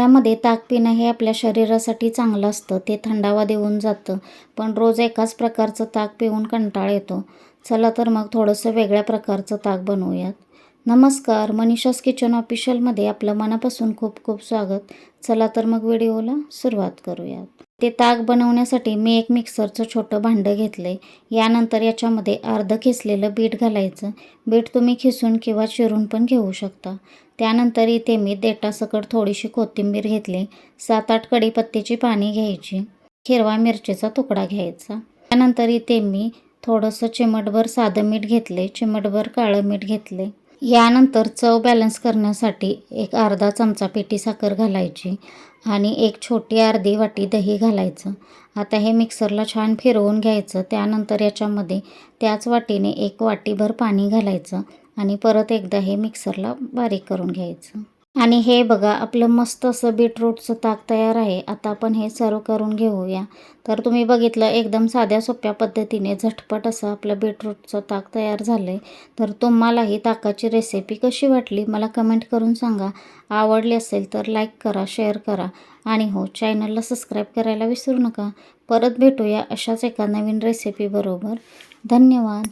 उन्हाळ्यामध्ये ताक पिणं हे आपल्या शरीरासाठी चांगलं असतं. ते थंडावा देऊन जातं. पण रोज एकाच प्रकारचं ताक पिऊन कंटाळ येतो. चला तर मग थोडंसं वेगळ्या प्रकारचं ताक बनवूयात. नमस्कार मनीषास किचन ऑफिशियलमध्ये आपलं मनापासून खूप खूप स्वागत. चला तर मग व्हिडिओला सुरुवात करूयात. ते ताक बनवण्यासाठी मी एक मिक्सरचं छोटं भांडं घेतलं यानंतर याच्यामध्ये अर्ध खिसलेलं बीट घालायचं. बीट तुम्ही खिसून किंवा चिरून पण घेऊ शकता. त्यानंतर इथे मी देठासकट थोडीशी कोथिंबीर घेतली. सात आठ कढीपत्त्याची पाणी घ्यायची. हिरवा मिरचीचा तुकडा घ्यायचा. त्यानंतर इथे मी थोडंसं चिमटभर साधं मीठ घेतले चिमटभर काळं मीठ घेतले यानंतर चव बॅलन्स करण्यासाठी एक अर्धा चमचा पेटी साखर घालायची आणि एक छोटी अर्धी वाटी दही घालायचं. आता हे मिक्सरला छान फिरवून घ्यायचं. त्यानंतर याच्यामध्ये त्याच वाटीने एक वाटीभर पाणी घालायचं आणि परत एकदा हे मिक्सरला बारीक करून घ्यायचं. आणि हे बघा आपलं मस्त असं बीटरूटचं ताक तयार आहे. आता आपण हे सर्व करून घेऊया. तर तुम्ही बघितलं एकदम साध्या सोप्या पद्धतीने झटपट असं आपलं बीटरूटचं ताक तयार झालं आहे तर तुम्हाला ही ताकाची रेसिपी कशी वाटली मला कमेंट करून सांगा. आवडली असेल तर लाईक करा शेअर करा. आणि हो चॅनलला सबस्क्राईब करायला विसरू नका. परत भेटूया अशाच एका नवीन रेसिपीबरोबर धन्यवाद.